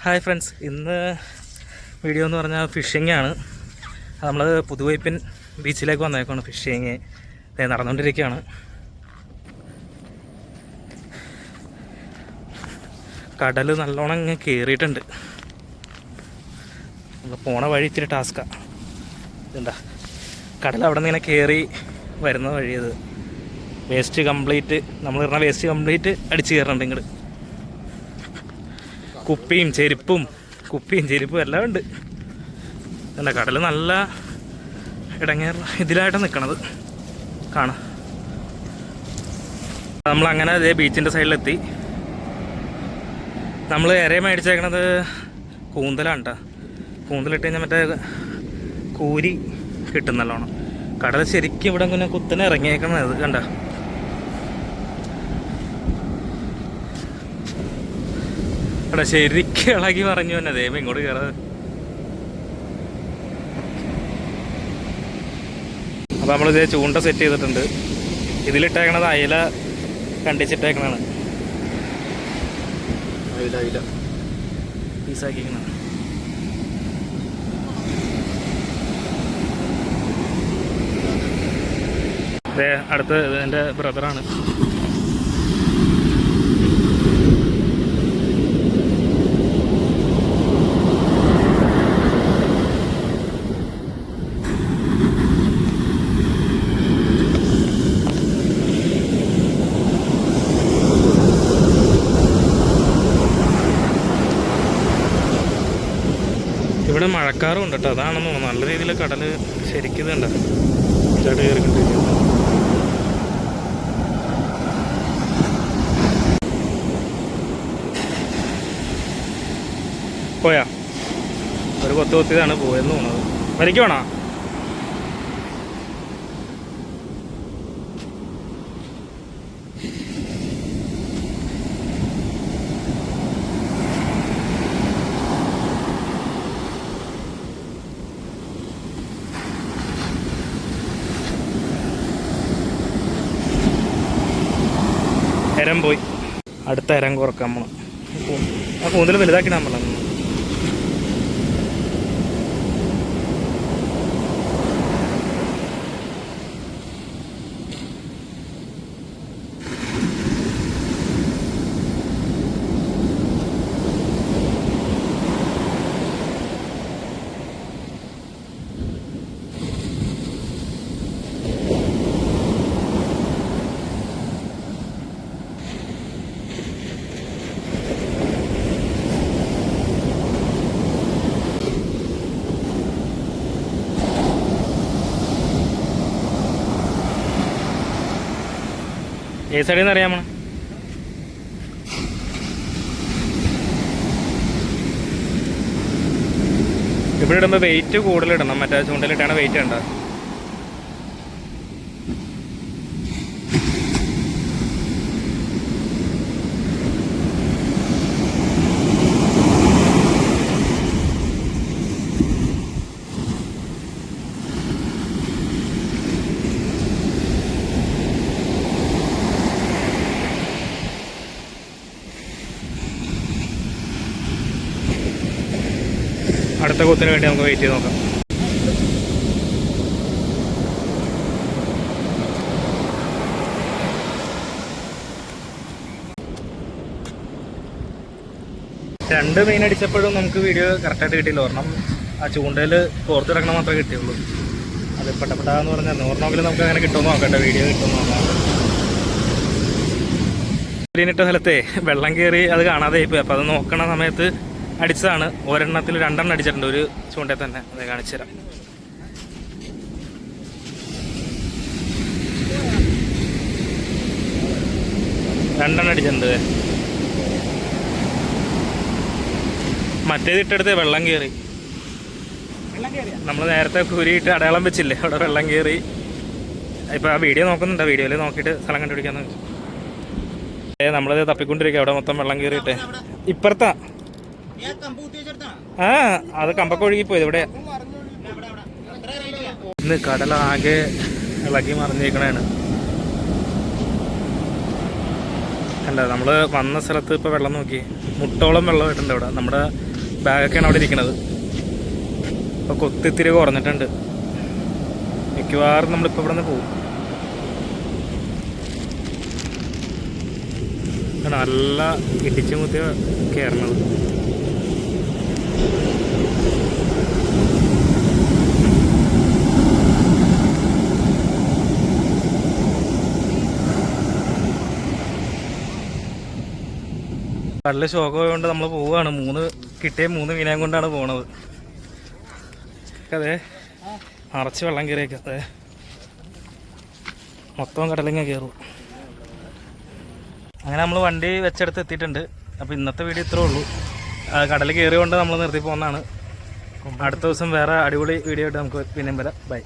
Hi friends ഇന്ന് video എന്ന് പറഞ്ഞാൽ ഫിഷിംഗ് ആണ്. നമ്മൾ പുതുവൈപ്പിൻ ബീച്ചിലേക്ക് വന്നേക്കാണ് ഫിഷിങ് നടന്നുകൊണ്ടിരിക്കുകയാണ് കടൽ നല്ലോണം ഇങ്ങനെ കയറിയിട്ടുണ്ട് നമ്മൾ പോണ വഴി ഇത്തിരി ടാസ്ക്കാണ് ഇതുണ്ടാ കടൽ അവിടെ നിന്ന് ഇങ്ങനെ കയറി വരുന്ന വഴിയത് വേസ്റ്റ് കംപ്ലീറ്റ് നമ്മൾ ഇറങ്ങുന്ന വേസ്റ്റ് കംപ്ലീറ്റ് അടിച്ച് കയറുന്നുണ്ട് ഇങ്ങോട്ട് കുപ്പിയും ചെരുപ്പും കുപ്പിയും ചെരുപ്പും എല്ലാം ഉണ്ട്. എന്താ കടൽ നല്ല ഇടങ്ങേർ ഇതിലായിട്ട് നിൽക്കണത് കാണാം. നമ്മൾ അങ്ങനെ അതേ ബീച്ചിന്റെ സൈഡിലെത്തി. നമ്മൾ ഇര മേടിച്ചേക്കണത് കൂന്തലാണ് കേട്ടോ കൂന്തലിട്ട് കഴിഞ്ഞാൽ മറ്റേ കൂരി കിട്ടും നല്ലോണം. കടൽ ശരിക്കും ഇവിടെ ഇങ്ങനെ കുത്തനെ ഇറങ്ങിയേക്കണത് കണ്ട? ഇവിടെ ശരിക്കും ഇളകി പറഞ്ഞു തന്നെ ദൈവം ഇങ്ങോട്ട് കയറാതെ അപ്പോൾ ഇതേ ചൂണ്ട സെറ്റ് ചെയ്തിട്ടുണ്ട്. ഇതിലിട്ടേക്കണത് അയില കണ്ടിച്ചിട്ടേക്കണാണ് അയില അയില. പീസാക്കിക്കണ അടുത്ത് എന്റെ ബ്രദറാണ് ഇവിടെ മഴക്കാറും ഉണ്ട് കേട്ടോ. അതാണെന്ന് തോന്നുന്നു. നല്ല രീതിയിൽ കടൽ ശരിക്കുന്നുണ്ട്. ചേട്ടൻ കയറി പോയാ? ഒരു കൊത്തു കൊത്തിയതാണ് പോയെന്ന് തോന്നുന്നത്. വരയ്ക്കുവാണോ? എരം പോയി അടുത്ത എരം കുറയ്ക്കാൻ പോണം. ആ കൂന്തൽ വലുതാക്കി നമ്മൾ ഏത് സൈഡിൽ നിന്ന് അറിയാമോ ഇവിടെ ഇടുമ്പോൾ വെയിറ്റ് കൂടുതലിടണം മറ്റേ ചൂണ്ടലിട്ടാണ് വെയിറ്റ് ഉണ്ടോ അടുത്ത കൂത്തിന് വേണ്ടി നമുക്ക് വെയിറ്റ് ചെയ്ത് നോക്കാം. രണ്ട് മീൻ അടിച്ചപ്പോഴും നമുക്ക് വീഡിയോ കറക്റ്റായിട്ട് കിട്ടിയില്ല. ഒരെണ്ണം ആ ചൂണ്ടയിൽ പുറത്ത് കിടക്കണം മാത്രമേ കിട്ടിയുള്ളൂ. അത് പെട്ടപ്പെട്ടാന്ന് പറഞ്ഞാൽ നൂറിനെങ്കിലും നമുക്ക് അങ്ങനെ കിട്ടുമെന്ന് നോക്കട്ടെ. വീഡിയോ കിട്ടുമെന്ന് നോക്കാം. ഇട്ട സ്ഥലത്തെ വെള്ളം കയറി അത് കാണാതെ പോയി അപ്പോൾ അത് നോക്കണ സമയത്ത് അടിച്ചതാണ്. ഒരെണ്ണത്തിൽ രണ്ടെണ്ണം അടിച്ചിട്ടുണ്ട്. ഒരു ചൂണ്ടയിൽ തന്നെ. അത് കാണിച്ചു തരാം. രണ്ടെണ്ണം അടിച്ചിട്ടുണ്ട്. മറ്റേത് ഇട്ടെടുത്ത് വെള്ളം കയറി. നമ്മൾ നേരത്തെ കുരിയിട്ട് അടയാളം വെച്ചില്ലേ? അവിടെ വെള്ളം കയറി. ഇപ്പോൾ ആ വീഡിയോ നോക്കുന്നുണ്ട്? വീഡിയോയിൽ നോക്കിയിട്ട് സ്ഥലം കണ്ടുപിടിക്കാന്ന് വെച്ചു. നമ്മളത് തപ്പിക്കൊണ്ടിരിക്കുക അവിടെ മൊത്തം വെള്ളം കയറിയിട്ട്. ഇപ്പുറത്താ. ആ അത് കമ്പൊക്കെ ഒഴുകി പോയത് ഇവിടെ ഇന്ന് കടലാകെ ഇളകി മറിഞ്ഞേക്കണേണ്. കണ്ട നമ്മൾ വന്ന സ്ഥലത്ത് ഇപ്പൊ വെള്ളം നോക്കി. മുട്ടോളം വെള്ളമായിട്ടുണ്ട് ഇവിടെ. നമ്മുടെ ബാഗൊക്കെയാണ് അവിടെ ഇരിക്കുന്നത് ഇപ്പൊ കൊത്തിത്തിരി കുറഞ്ഞിട്ടുണ്ട്. മിക്കവാറും നമ്മളിപ്പോൾ ഇവിടെ നിന്ന് പോകും നല്ല ഇടിച്ചു മുത്തിയ കയറണത് കടൽ ശോകമായതുകൊണ്ട് നമ്മൾ പോവുകയാണ്. മൂന്ന് കിട്ടിയ മൂന്ന് മീനേം കൊണ്ടാണ് പോണത്. അതെ. നിറച്ച് വെള്ളം കയറിയൊക്കെ. അതെ. മൊത്തം കടലിങ്ങ കയറും. അങ്ങനെ നമ്മൾ വണ്ടി വെച്ചെടുത്ത് എത്തിയിട്ടുണ്ട്. അപ്പോൾ ഇന്നത്തെ വീഡിയോ ഇത്രേ ഉള്ളൂ. കടൽ കയറിയോണ്ട് നമ്മൾ നിർത്തി പോകുന്നതാണ്. അടുത്ത ദിവസം വേറെ അടിപൊളി വീഡിയോ ആയിട്ട് നമുക്ക് പിന്നെയും വരാം. ബൈ